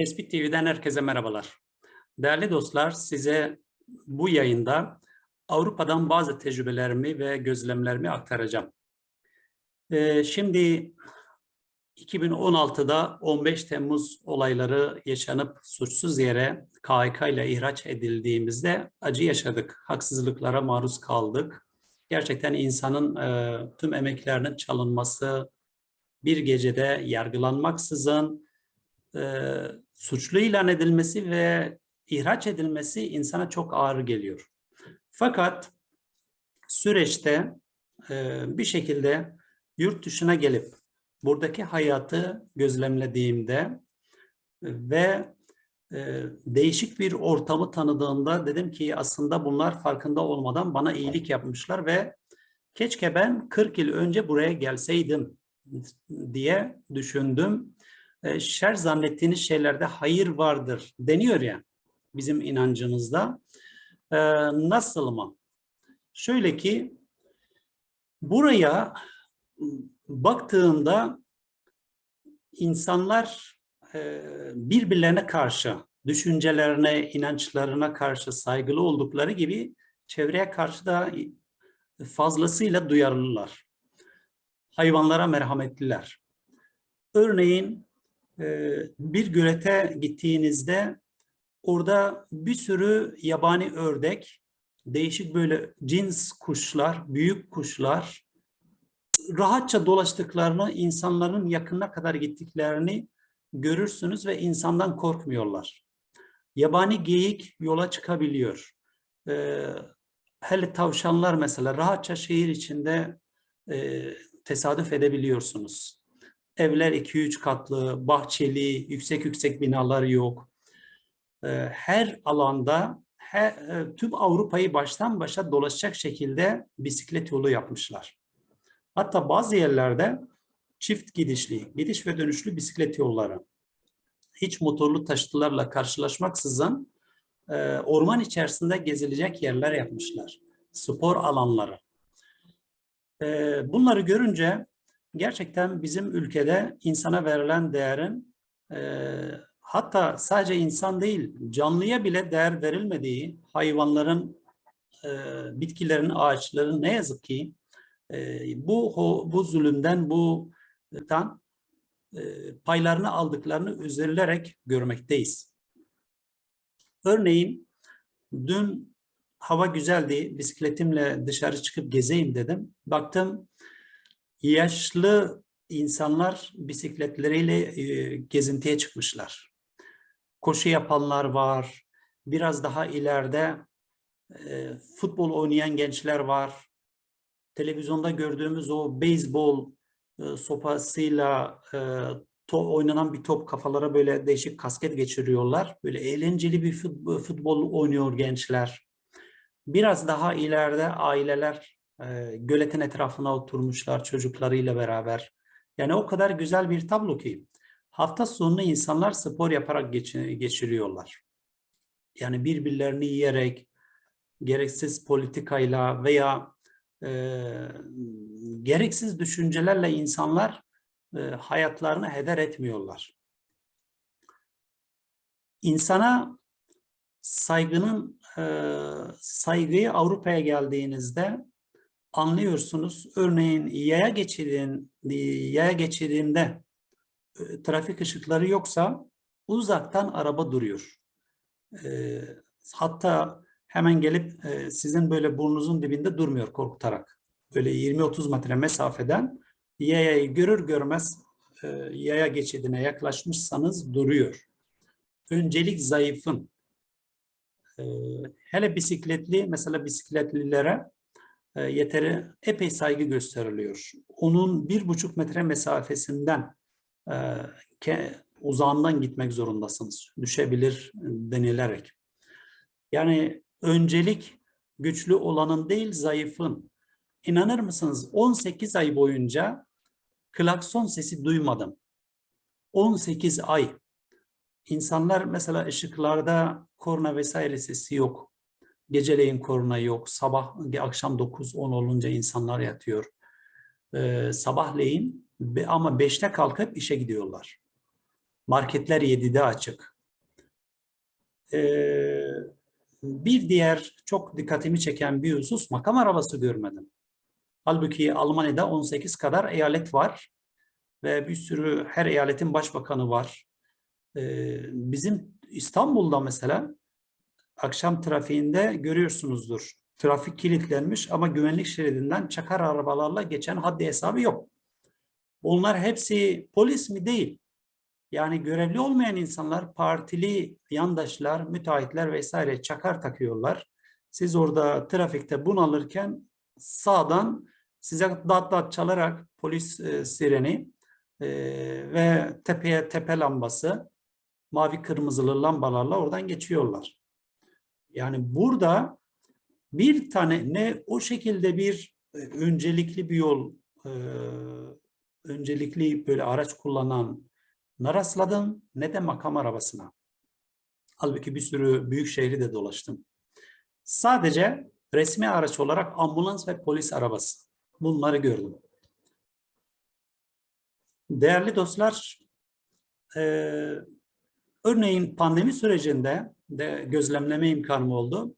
Tespit TV'den herkese merhabalar. Değerli dostlar, size bu yayında Avrupa'dan bazı tecrübelerimi ve gözlemlerimi aktaracağım. Ee, şimdi 2016'da 15 Temmuz olayları yaşanıp suçsuz yere KHK ile ihraç edildiğimizde acı yaşadık. Haksızlıklara maruz kaldık. Gerçekten insanın e, tüm emeklerinin çalınması, bir gecede yargılanmaksızın e, suçlu ilan edilmesi ve ihraç edilmesi insana çok ağır geliyor. Fakat süreçte e, bir şekilde yurt dışına gelip buradaki hayatı gözlemlediğimde ve e, değişik bir ortamı tanıdığımda dedim ki aslında bunlar farkında olmadan bana iyilik yapmışlar ve keşke ben 40 yıl önce buraya gelseydim diye düşündüm. E, şer zannettiğiniz şeylerde hayır vardır deniyor ya bizim inancımızda. E, nasıl mı? Şöyle ki buraya baktığımda insanlar e, birbirlerine karşı, düşüncelerine, inançlarına karşı saygılı oldukları gibi çevreye karşı da fazlasıyla duyarlılar. Hayvanlara merhametliler. Örneğin bir gölete gittiğinizde orada bir sürü yabani ördek, değişik böyle cins kuşlar, büyük kuşlar, rahatça dolaştıklarını, insanların yakınına kadar gittiklerini görürsünüz ve insandan korkmuyorlar. Yabani geyik yola çıkabiliyor. Ee, hele tavşanlar mesela rahatça şehir içinde e, tesadüf edebiliyorsunuz. Evler 2-3 katlı, bahçeli, yüksek yüksek binalar yok. Ee, her alanda her, e, tüm Avrupa'yı baştan başa dolaşacak şekilde bisiklet yolu yapmışlar. Hatta bazı yerlerde çift gidişli, gidiş ve dönüşlü bisiklet yolları. Hiç motorlu taşıtılarla karşılaşmaksızın e, orman içerisinde gezilecek yerler yapmışlar. Spor alanları. E, bunları görünce gerçekten bizim ülkede insana verilen değerin e, hatta sadece insan değil canlıya bile değer verilmediği hayvanların, bitkilerin, ağaçların ne yazık ki bu bu zulümden, bu tan paylarını aldıklarını üzülerek görmekteyiz. Örneğin dün hava güzeldi, bisikletimle dışarı çıkıp gezeyim dedim. Baktım yaşlı insanlar bisikletleriyle e, gezintiye çıkmışlar. Koşu yapanlar var, biraz daha ileride e, futbol oynayan gençler var, televizyonda gördüğümüz o beyzbol e, sopasıyla oynanan bir top kafalara böyle değişik kasket geçiriyorlar. Böyle eğlenceli bir futbol oynuyor gençler. Biraz daha ileride aileler e, göletin etrafına oturmuşlar çocuklarıyla beraber. Yani o kadar güzel bir tablo ki hafta sonunu insanlar spor yaparak geç, geçiriyorlar. Yani birbirlerini yiyerek, gereksiz politikayla veya e, gereksiz düşüncelerle insanlar e, hayatlarını heder etmiyorlar. İnsana saygının e, saygıyı Avrupa'ya geldiğinizde anlıyorsunuz. Örneğin yaya geçidin yaya geçidinde e, trafik ışıkları yoksa uzaktan araba duruyor. E, hatta hemen gelip e, sizin böyle burnunuzun dibinde durmuyor korkutarak. Böyle 20-30 metre mesafeden yayayı görür görmez e, yaya geçidine yaklaşmışsanız duruyor. Öncelik zayıfın. E, hele bisikletli, mesela bisikletlilere e, yeteri epey saygı gösteriliyor. Onun bir buçuk metre mesafesinden e, uzağından gitmek zorundasınız. Düşebilir denilerek. Yani öncelik güçlü olanın değil zayıfın. İnanır mısınız 18 ay boyunca klakson sesi duymadım. 18 ay. İnsanlar mesela ışıklarda korna vesaire sesi yok. Geceleyin korna yok. Sabah akşam 9-10 olunca insanlar yatıyor. Ee, sabahleyin ama 5'te kalkıp işe gidiyorlar. Marketler 7'de açık. Ee, bir diğer çok dikkatimi çeken bir husus makam arabası görmedim. Halbuki Almanya'da 18 kadar eyalet var ve bir sürü her eyaletin başbakanı var. Ee, bizim İstanbul'da mesela akşam trafiğinde görüyorsunuzdur. Trafik kilitlenmiş ama güvenlik şeridinden çakar arabalarla geçen haddi hesabı yok. Bunlar hepsi polis mi değil? Yani görevli olmayan insanlar, partili yandaşlar, müteahhitler vesaire çakar takıyorlar. Siz orada trafikte bunalırken sağdan size dat dat çalarak polis e, sireni e, ve tepeye tepe lambası mavi kırmızılı lambalarla oradan geçiyorlar. Yani burada bir tane ne o şekilde bir e, öncelikli bir yol e, öncelikli böyle araç kullanan ne rastladım ne de makam arabasına. Halbuki bir sürü büyük şehri de dolaştım. Sadece resmi araç olarak ambulans ve polis arabası. Bunları gördüm. Değerli dostlar, e, örneğin pandemi sürecinde de gözlemleme imkanım oldu.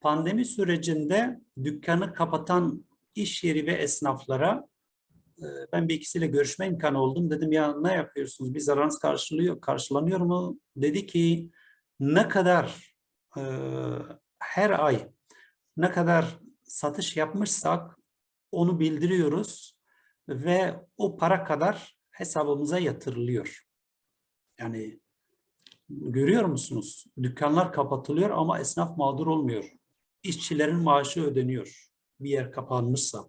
Pandemi sürecinde dükkanı kapatan iş yeri ve esnaflara e, ben bir ikisiyle görüşme imkanı oldum. Dedim ya ne yapıyorsunuz? Bir zararınız karşılıyor, karşılanıyor mu? Dedi ki ne kadar e, her ay ne kadar satış yapmışsak onu bildiriyoruz ve o para kadar hesabımıza yatırılıyor. Yani görüyor musunuz? Dükkanlar kapatılıyor ama esnaf mağdur olmuyor. İşçilerin maaşı ödeniyor bir yer kapanmışsa.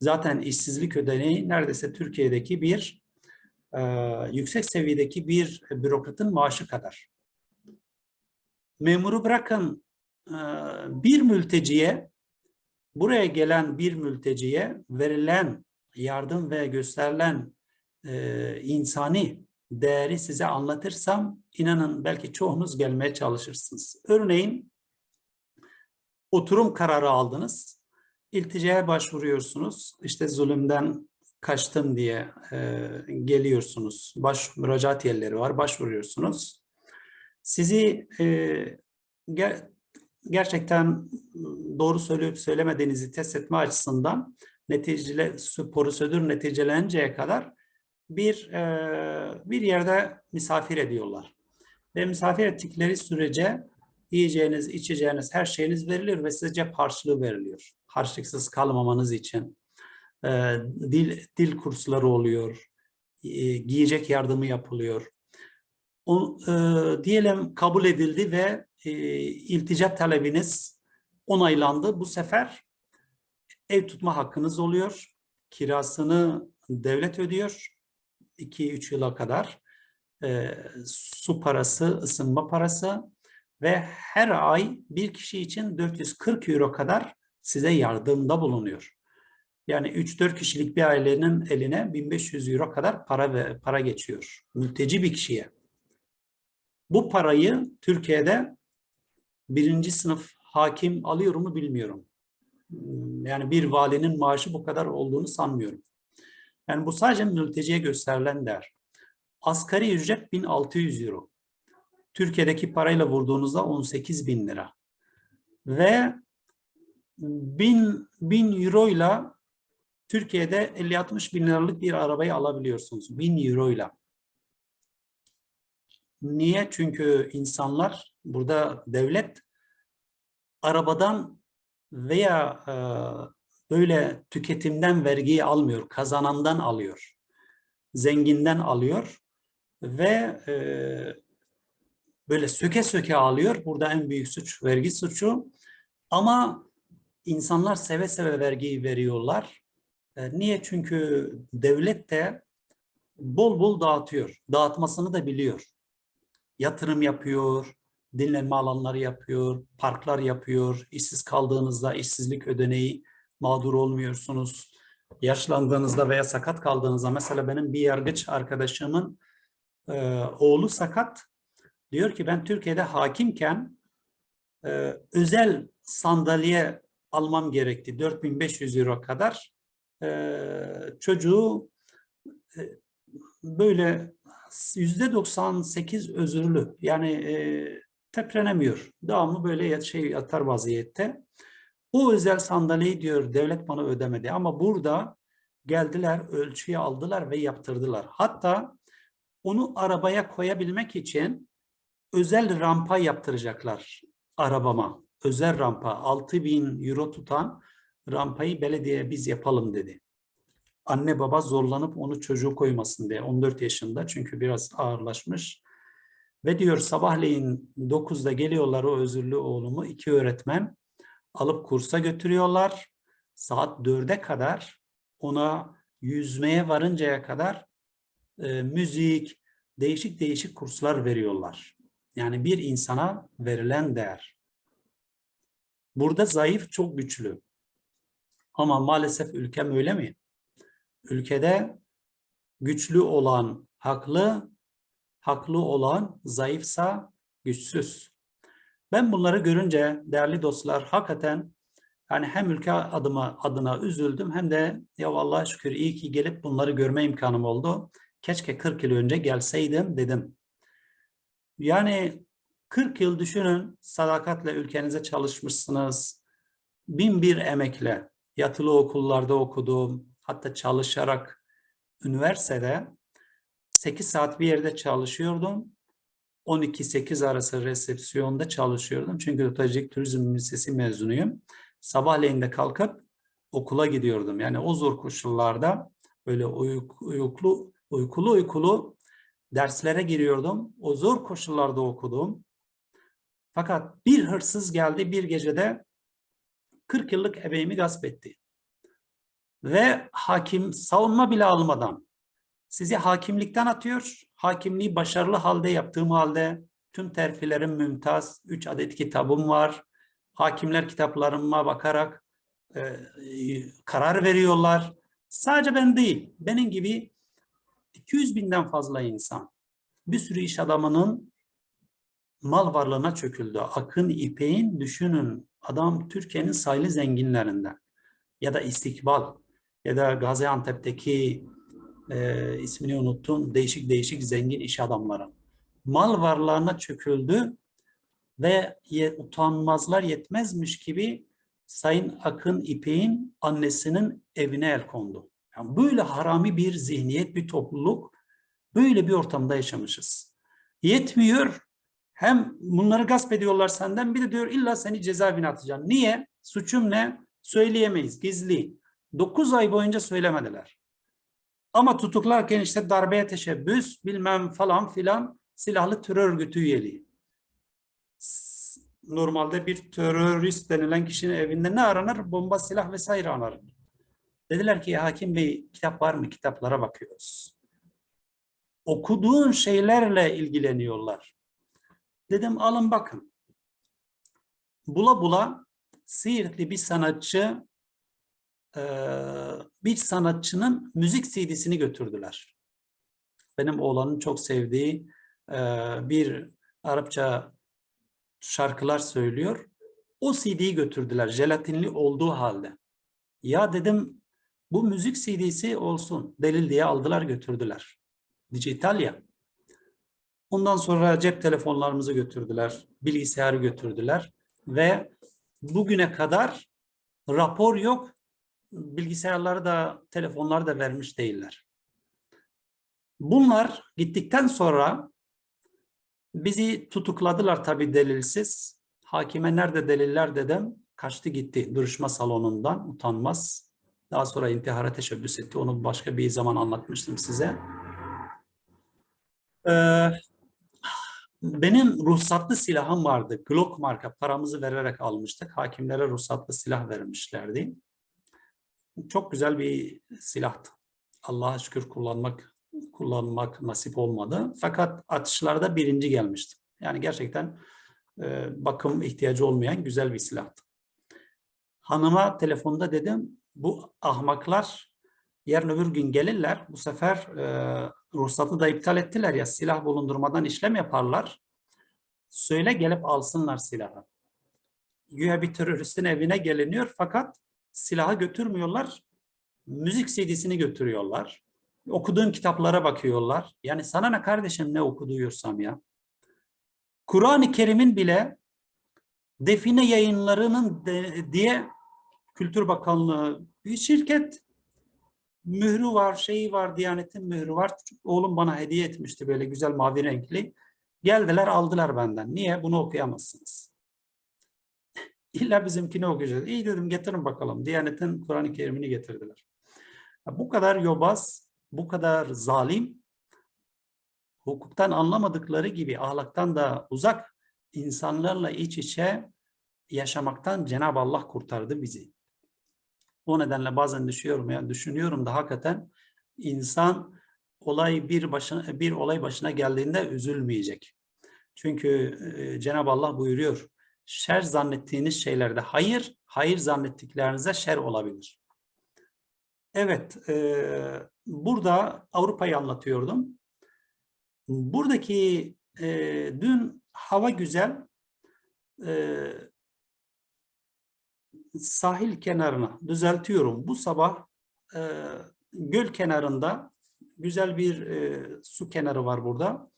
Zaten işsizlik ödeneği neredeyse Türkiye'deki bir e, yüksek seviyedeki bir bürokratın maaşı kadar. Memuru bırakın e, bir mülteciye buraya gelen bir mülteciye verilen yardım ve gösterilen e, insani değeri size anlatırsam inanın belki çoğunuz gelmeye çalışırsınız. Örneğin oturum kararı aldınız. İlticaya başvuruyorsunuz. İşte zulümden kaçtım diye e, geliyorsunuz. Baş müracaat yerleri var. Başvuruyorsunuz. Sizi e, ger gerçekten doğru söyleyip söylemediğinizi test etme açısından neticele prosedür neticelenceye kadar bir e, bir yerde misafir ediyorlar. Ve misafir ettikleri sürece yiyeceğiniz, içeceğiniz, her şeyiniz verilir ve size cep harçlığı veriliyor. Harçlıksız kalmamanız için. E, dil, dil kursları oluyor. E, giyecek yardımı yapılıyor. O, e, diyelim kabul edildi ve e, iltica talebiniz onaylandı. Bu sefer ev tutma hakkınız oluyor. Kirasını devlet ödüyor 2-3 yıla kadar e, su parası, ısınma parası ve her ay bir kişi için 440 euro kadar size yardımda bulunuyor. Yani 3-4 kişilik bir ailenin eline 1500 euro kadar para ve para geçiyor. Mülteci bir kişiye. Bu parayı Türkiye'de birinci sınıf hakim alıyor mu bilmiyorum. Yani bir valinin maaşı bu kadar olduğunu sanmıyorum. Yani bu sadece mülteciye gösterilen değer. Asgari ücret 1600 euro. Türkiye'deki parayla vurduğunuzda 18 bin lira. Ve 1000, 1000 euro ile Türkiye'de 50-60 bin liralık bir arabayı alabiliyorsunuz. 1000 euro ile. Niye? Çünkü insanlar, burada devlet arabadan veya e, böyle tüketimden vergiyi almıyor, kazanandan alıyor. Zenginden alıyor ve e, böyle söke söke alıyor. Burada en büyük suç vergi suçu. Ama insanlar seve seve vergiyi veriyorlar. E, niye? Çünkü devlet de bol bol dağıtıyor. Dağıtmasını da biliyor. Yatırım yapıyor, dinlenme alanları yapıyor, parklar yapıyor. İşsiz kaldığınızda işsizlik ödeneği mağdur olmuyorsunuz. Yaşlandığınızda veya sakat kaldığınızda mesela benim bir yargıç arkadaşımın e, oğlu sakat. Diyor ki ben Türkiye'de hakimken e, özel sandalye almam gerekti. 4500 euro kadar. E, çocuğu e, böyle yüzde 98 özürlü. Yani e, teprenemiyor. Devamlı böyle şey yatar vaziyette. O özel sandalyeyi diyor devlet bana ödemedi. Ama burada geldiler, ölçüyü aldılar ve yaptırdılar. Hatta onu arabaya koyabilmek için özel rampa yaptıracaklar arabama. Özel rampa 6000 euro tutan rampayı belediye biz yapalım dedi. Anne baba zorlanıp onu çocuğu koymasın diye 14 yaşında çünkü biraz ağırlaşmış. Ve diyor sabahleyin 9'da geliyorlar o özürlü oğlumu iki öğretmen alıp kursa götürüyorlar. Saat 4'e kadar ona yüzmeye varıncaya kadar e, müzik, değişik değişik kurslar veriyorlar. Yani bir insana verilen değer. Burada zayıf çok güçlü. Ama maalesef ülkem öyle mi? Ülkede güçlü olan haklı, haklı olan zayıfsa güçsüz. Ben bunları görünce değerli dostlar hakikaten yani hem ülke adıma adına üzüldüm hem de ya Allah'a şükür iyi ki gelip bunları görme imkanım oldu. Keşke 40 yıl önce gelseydim dedim. Yani 40 yıl düşünün sadakatle ülkenize çalışmışsınız. Bin bir emekle yatılı okullarda okudum. Hatta çalışarak üniversitede 8 saat bir yerde çalışıyordum. 12-8 arası resepsiyonda çalışıyordum. Çünkü Tacik Turizm Lisesi mezunuyum. Sabahleyin de kalkıp okula gidiyordum. Yani o zor koşullarda böyle uyku, uykulu, uykulu uykulu derslere giriyordum. O zor koşullarda okudum. Fakat bir hırsız geldi bir gecede 40 yıllık emeğimi gasp etti. Ve hakim savunma bile almadan sizi hakimlikten atıyor. Hakimliği başarılı halde yaptığım halde tüm terfilerim mümtaz. 3 adet kitabım var. Hakimler kitaplarıma bakarak e, karar veriyorlar. Sadece ben değil. Benim gibi 200 binden fazla insan. Bir sürü iş adamının mal varlığına çöküldü. Akın İpek'in düşünün adam Türkiye'nin sayılı zenginlerinden ya da İstikbal ya da Gaziantep'teki e, ismini unuttum değişik değişik zengin iş adamları. Mal varlığına çöküldü ve ye, utanmazlar yetmezmiş gibi Sayın Akın İpek'in annesinin evine el kondu. Yani böyle harami bir zihniyet, bir topluluk böyle bir ortamda yaşamışız. Yetmiyor hem bunları gasp ediyorlar senden bir de diyor illa seni cezaevine atacağım. Niye? Suçum ne? Söyleyemeyiz. Gizli. 9 ay boyunca söylemediler. Ama tutuklarken işte darbeye teşebbüs bilmem falan filan silahlı terör örgütü üyeliği. Normalde bir terörist denilen kişinin evinde ne aranır? Bomba, silah vesaire aranır. Dediler ki hakim bey kitap var mı? Kitaplara bakıyoruz. Okuduğun şeylerle ilgileniyorlar. Dedim alın bakın. Bula bula Siirtli bir sanatçı bir sanatçının müzik CD'sini götürdüler. Benim oğlanın çok sevdiği bir Arapça şarkılar söylüyor. O CD'yi götürdüler jelatinli olduğu halde. Ya dedim bu müzik CD'si olsun delil diye aldılar götürdüler. Dijital ya. Ondan sonra cep telefonlarımızı götürdüler, bilgisayarı götürdüler ve bugüne kadar rapor yok, bilgisayarları da telefonları da vermiş değiller. Bunlar gittikten sonra bizi tutukladılar tabii delilsiz. Hakime nerede deliller dedim. Kaçtı gitti duruşma salonundan utanmaz. Daha sonra intihara teşebbüs etti. Onu başka bir zaman anlatmıştım size. Ee, benim ruhsatlı silahım vardı. Glock marka paramızı vererek almıştık. Hakimlere ruhsatlı silah vermişlerdi. Çok güzel bir silahtı. Allah'a şükür kullanmak kullanmak nasip olmadı. Fakat atışlarda birinci gelmiştim. Yani gerçekten e, bakım ihtiyacı olmayan güzel bir silahtı. Hanıma telefonda dedim bu ahmaklar yarın öbür gün gelirler. Bu sefer e, ruhsatı da iptal ettiler ya silah bulundurmadan işlem yaparlar. Söyle gelip alsınlar silahı. Güya bir teröristin evine geliniyor fakat silahı götürmüyorlar. Müzik CD'sini götürüyorlar. okuduğun kitaplara bakıyorlar. Yani sana ne kardeşim ne okuduyorsam ya. Kur'an-ı Kerim'in bile define yayınlarının de- diye Kültür Bakanlığı bir şirket mührü var, şeyi var, Diyanet'in mührü var. Oğlum bana hediye etmişti böyle güzel mavi renkli. Geldiler aldılar benden. Niye? Bunu okuyamazsınız. İlla bizimkini okuyacağız. İyi dedim getirin bakalım. Diyanet'in Kur'an-ı Kerim'ini getirdiler. Bu kadar yobaz, bu kadar zalim, hukuktan anlamadıkları gibi ahlaktan da uzak insanlarla iç içe yaşamaktan Cenab-ı Allah kurtardı bizi. O nedenle bazen düşüyorum yani düşünüyorum da hakikaten insan olay bir başına bir olay başına geldiğinde üzülmeyecek. Çünkü Cenab-ı Allah buyuruyor. Şer zannettiğiniz şeylerde hayır, hayır zannettiklerinize şer olabilir. Evet, e, burada Avrupa'yı anlatıyordum. Buradaki e, dün hava güzel, e, sahil kenarına düzeltiyorum. Bu sabah e, göl kenarında güzel bir e, su kenarı var burada.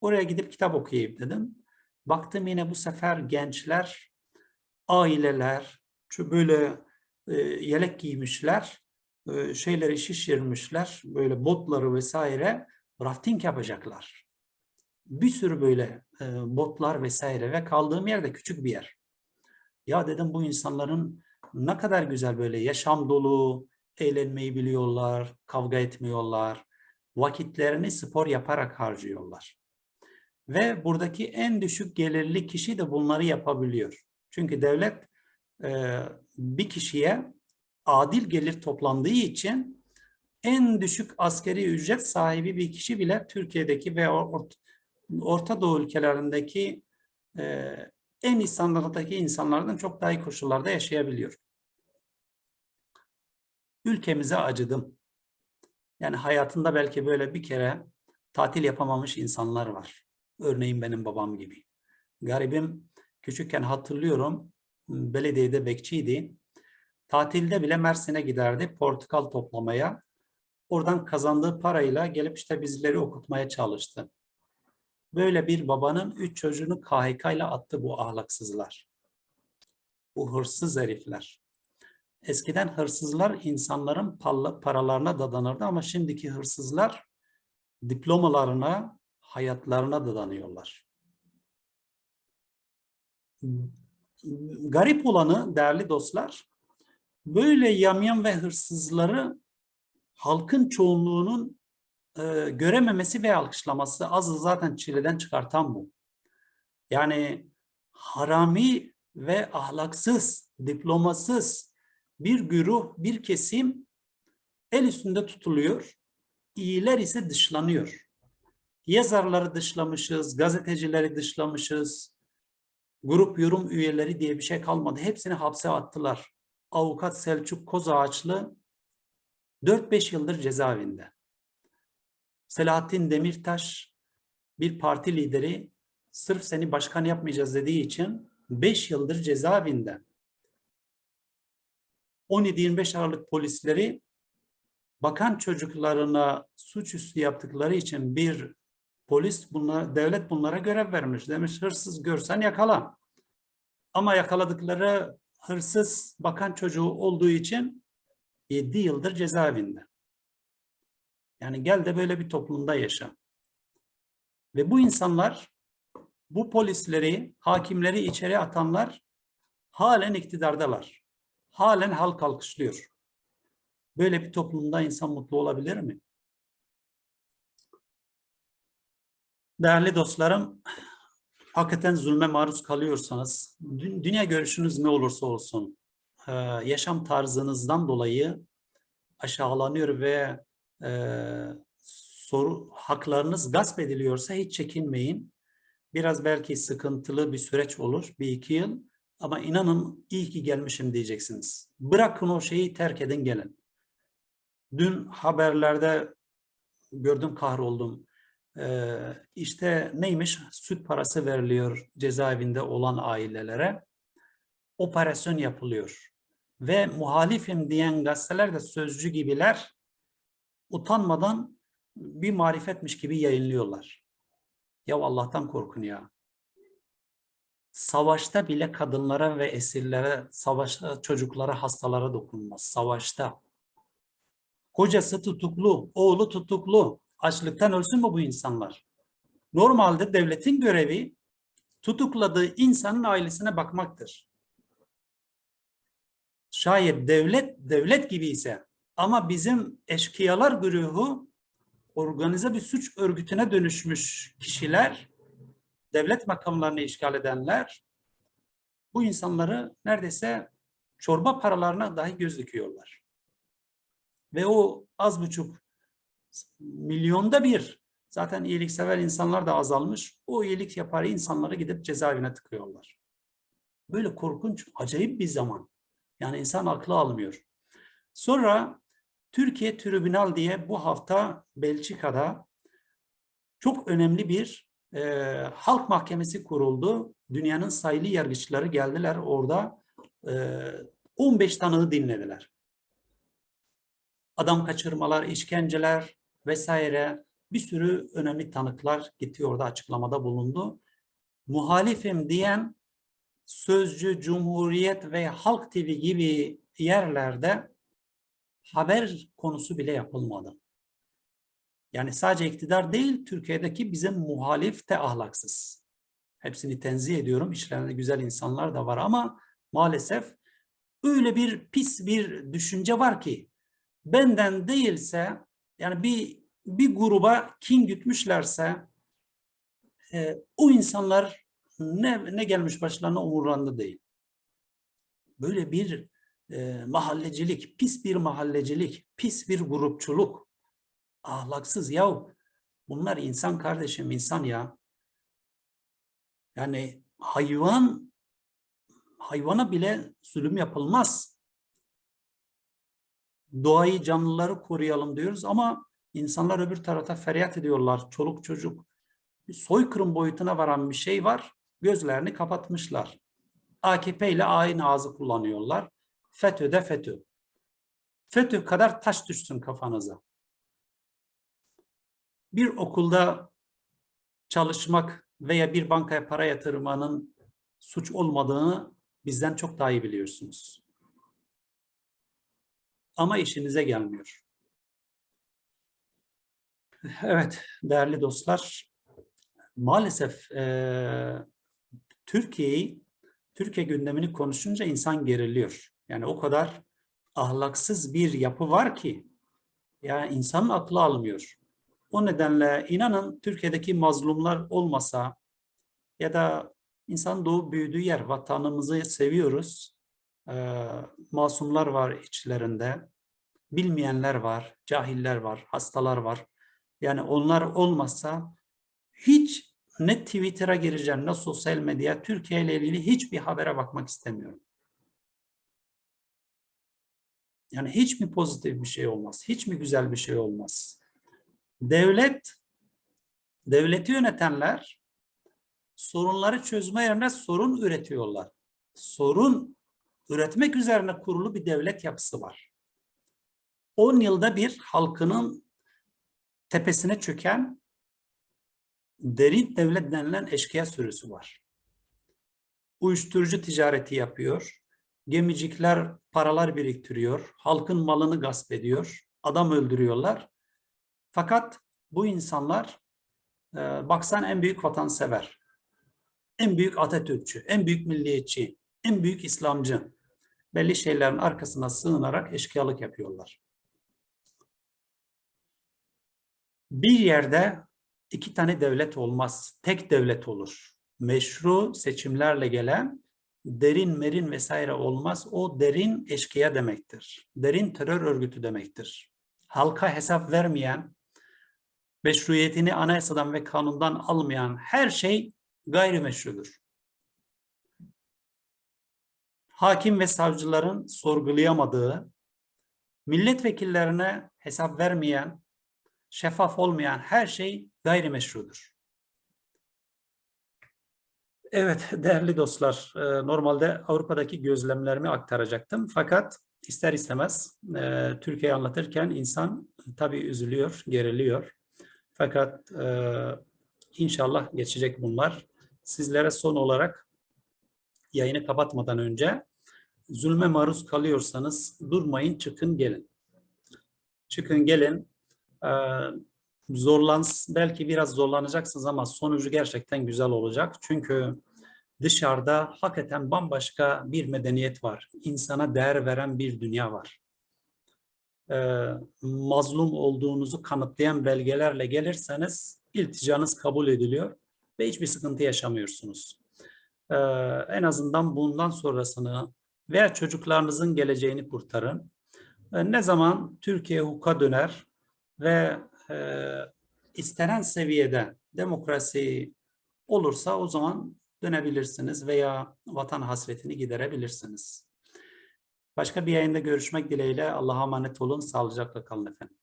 Oraya gidip kitap okuyayım dedim. Baktım yine bu sefer gençler, aileler, şu böyle e, yelek giymişler, e, şeyleri şişirmişler, böyle botları vesaire rafting yapacaklar. Bir sürü böyle e, botlar vesaire ve kaldığım yer de küçük bir yer. Ya dedim bu insanların ne kadar güzel böyle yaşam dolu, eğlenmeyi biliyorlar, kavga etmiyorlar, vakitlerini spor yaparak harcıyorlar. Ve buradaki en düşük gelirli kişi de bunları yapabiliyor. Çünkü devlet e, bir kişiye adil gelir toplandığı için en düşük askeri ücret sahibi bir kişi bile Türkiye'deki ve Or- Orta Doğu ülkelerindeki e, en iyi standarttaki insanlardan çok daha iyi koşullarda yaşayabiliyor. Ülkemize acıdım. Yani hayatında belki böyle bir kere tatil yapamamış insanlar var. Örneğin benim babam gibi. Garibim küçükken hatırlıyorum belediyede bekçiydi. Tatilde bile Mersin'e giderdi portakal toplamaya. Oradan kazandığı parayla gelip işte bizleri okutmaya çalıştı. Böyle bir babanın üç çocuğunu KHK ile attı bu ahlaksızlar. Bu hırsız herifler. Eskiden hırsızlar insanların paralarına dadanırdı ama şimdiki hırsızlar diplomalarına, hayatlarına dadanıyorlar. Garip olanı değerli dostlar, böyle yamyam ve hırsızları halkın çoğunluğunun e, görememesi ve alkışlaması azı zaten çileden çıkartan bu. Yani harami ve ahlaksız, diplomasız bir güruh, bir kesim el üstünde tutuluyor. İyiler ise dışlanıyor. Yazarları dışlamışız, gazetecileri dışlamışız, grup yorum üyeleri diye bir şey kalmadı. Hepsini hapse attılar. Avukat Selçuk Kozağaçlı 4-5 yıldır cezaevinde. Selahattin Demirtaş bir parti lideri sırf seni başkan yapmayacağız dediği için 5 yıldır cezaevinde. 17-25 Aralık polisleri bakan çocuklarına suçüstü yaptıkları için bir polis bunlara, devlet bunlara görev vermiş. Demiş hırsız görsen yakala. Ama yakaladıkları hırsız bakan çocuğu olduğu için 7 yıldır cezaevinde. Yani gel de böyle bir toplumda yaşa. Ve bu insanlar, bu polisleri, hakimleri içeri atanlar halen iktidardalar. Halen halk alkışlıyor. Böyle bir toplumda insan mutlu olabilir mi? Değerli dostlarım, hakikaten zulme maruz kalıyorsanız, dü- dünya görüşünüz ne olursa olsun, e, yaşam tarzınızdan dolayı aşağılanıyor ve e, soru haklarınız gasp ediliyorsa hiç çekinmeyin. Biraz belki sıkıntılı bir süreç olur, bir iki yıl. Ama inanın iyi ki gelmişim diyeceksiniz. Bırakın o şeyi terk edin gelin. Dün haberlerde gördüm kahroldum. Ee, işte neymiş süt parası veriliyor cezaevinde olan ailelere. Operasyon yapılıyor. Ve muhalifim diyen gazeteler de sözcü gibiler utanmadan bir marifetmiş gibi yayınlıyorlar. Ya Allah'tan korkun ya. Savaşta bile kadınlara ve esirlere, savaşta çocuklara, hastalara dokunmaz. Savaşta. Kocası tutuklu, oğlu tutuklu. Açlıktan ölsün mü bu insanlar? Normalde devletin görevi tutukladığı insanın ailesine bakmaktır. Şayet devlet devlet gibi ise ama bizim eşkıyalar güruhu organize bir suç örgütüne dönüşmüş kişiler, devlet makamlarını işgal edenler bu insanları neredeyse çorba paralarına dahi göz dikiyorlar. Ve o az buçuk milyonda bir zaten iyiliksever insanlar da azalmış. O iyilik yaparı insanları gidip cezaevine tıkıyorlar. Böyle korkunç, acayip bir zaman. Yani insan aklı almıyor. Sonra Türkiye Tribunal diye bu hafta Belçika'da çok önemli bir e, halk mahkemesi kuruldu. Dünyanın sayılı yargıçları geldiler orada e, 15 tanığı dinlediler. Adam kaçırmalar, işkenceler vesaire bir sürü önemli tanıklar gitti orada açıklamada bulundu. Muhalifim diyen Sözcü, Cumhuriyet ve Halk TV gibi yerlerde haber konusu bile yapılmadı. Yani sadece iktidar değil, Türkiye'deki bizim muhalif de ahlaksız. Hepsini tenzih ediyorum. İşlerinde güzel insanlar da var ama maalesef öyle bir pis bir düşünce var ki benden değilse yani bir bir gruba kin gütmüşlerse e, o insanlar ne, ne gelmiş başlarına umurlarında değil. Böyle bir e, mahallecilik, pis bir mahallecilik, pis bir grupçuluk, ahlaksız yahu bunlar insan kardeşim insan ya. Yani hayvan hayvana bile zulüm yapılmaz. Doğayı, canlıları koruyalım diyoruz ama insanlar öbür tarafta feryat ediyorlar. Çoluk çocuk. Bir soykırım boyutuna varan bir şey var. Gözlerini kapatmışlar. AKP ile aynı ağzı kullanıyorlar. FETÖ de FETÖ. FETÖ kadar taş düşsün kafanıza. Bir okulda çalışmak veya bir bankaya para yatırmanın suç olmadığını bizden çok daha iyi biliyorsunuz. Ama işinize gelmiyor. Evet, değerli dostlar, maalesef e, Türkiye'yi, Türkiye gündemini konuşunca insan geriliyor. Yani o kadar ahlaksız bir yapı var ki yani insanın aklı almıyor. O nedenle inanın Türkiye'deki mazlumlar olmasa ya da insan doğup büyüdüğü yer, vatanımızı seviyoruz. Ee, masumlar var içlerinde. Bilmeyenler var, cahiller var, hastalar var. Yani onlar olmasa hiç ne Twitter'a gireceğim ne sosyal medya Türkiye ile ilgili hiçbir habere bakmak istemiyorum. Yani hiç mi pozitif bir şey olmaz? Hiç mi güzel bir şey olmaz? Devlet, devleti yönetenler sorunları çözme yerine sorun üretiyorlar. Sorun üretmek üzerine kurulu bir devlet yapısı var. 10 yılda bir halkının tepesine çöken derin devlet denilen eşkıya sürüsü var. Uyuşturucu ticareti yapıyor, gemicikler paralar biriktiriyor, halkın malını gasp ediyor, adam öldürüyorlar. Fakat bu insanlar e, baksan en büyük vatansever, en büyük Atatürkçü, en büyük milliyetçi, en büyük İslamcı belli şeylerin arkasına sığınarak eşkıyalık yapıyorlar. Bir yerde iki tane devlet olmaz, tek devlet olur. Meşru seçimlerle gelen derin merin vesaire olmaz. O derin eşkıya demektir. Derin terör örgütü demektir. Halka hesap vermeyen, meşruiyetini anayasadan ve kanundan almayan her şey gayrimeşrudur. Hakim ve savcıların sorgulayamadığı, milletvekillerine hesap vermeyen, şeffaf olmayan her şey gayrimeşrudur. Evet değerli dostlar, e, normalde Avrupa'daki gözlemlerimi aktaracaktım. Fakat ister istemez e, Türkiye'yi anlatırken insan tabii üzülüyor, geriliyor. Fakat e, inşallah geçecek bunlar. Sizlere son olarak yayını kapatmadan önce zulme maruz kalıyorsanız durmayın, çıkın gelin. Çıkın gelin. Ee, zorlans belki biraz zorlanacaksınız ama sonucu gerçekten güzel olacak. Çünkü dışarıda hakikaten bambaşka bir medeniyet var. İnsana değer veren bir dünya var. Ee, mazlum olduğunuzu kanıtlayan belgelerle gelirseniz ilticanız kabul ediliyor ve hiçbir sıkıntı yaşamıyorsunuz. Ee, en azından bundan sonrasını veya çocuklarınızın geleceğini kurtarın. Ee, ne zaman Türkiye hukuka döner ve e, istenen seviyede demokrasi olursa o zaman dönebilirsiniz veya vatan hasretini giderebilirsiniz. Başka bir yayında görüşmek dileğiyle Allah'a emanet olun. Sağlıcakla kalın efendim.